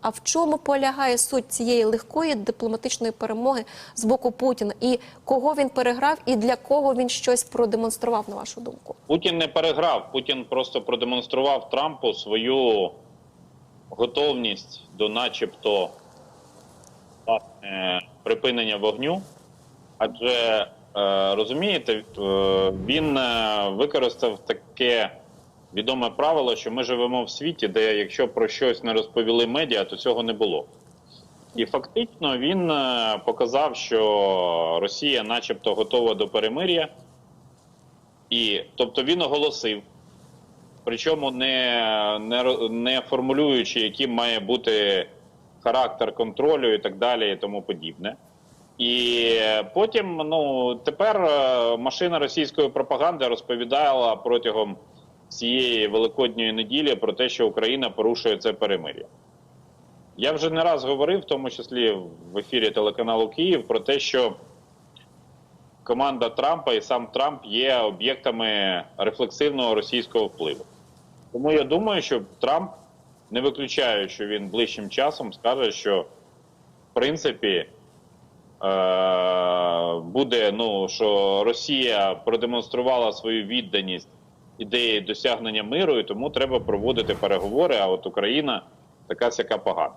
А в чому полягає суть цієї легкої дипломатичної перемоги з боку Путіна? І кого він переграв, і для кого він щось продемонстрував, на вашу думку? Путін не переграв. Путін просто продемонстрував Трампу свою готовність до, начебто, власне, припинення вогню. Адже е, розумієте, е, він е, використав таке відоме правило, що ми живемо в світі, де якщо про щось не розповіли медіа, то цього не було. І фактично він е, показав, що Росія, начебто, готова до перемир'я. І тобто він оголосив, причому не, не, не формулюючи, яким має бути характер контролю і так далі, і тому подібне. І потім, ну тепер е, машина російської пропаганди розповідала протягом цієї великодньої неділі про те, що Україна порушує це перемир'я. Я вже не раз говорив, в тому числі в ефірі телеканалу Київ, про те, що команда Трампа і сам Трамп є об'єктами рефлексивного російського впливу. Тому я думаю, що Трамп не виключає, що він ближчим часом скаже, що в принципі е- буде, ну що Росія продемонструвала свою відданість ідеї досягнення миру, і тому треба проводити переговори. А от Україна така сяка погана.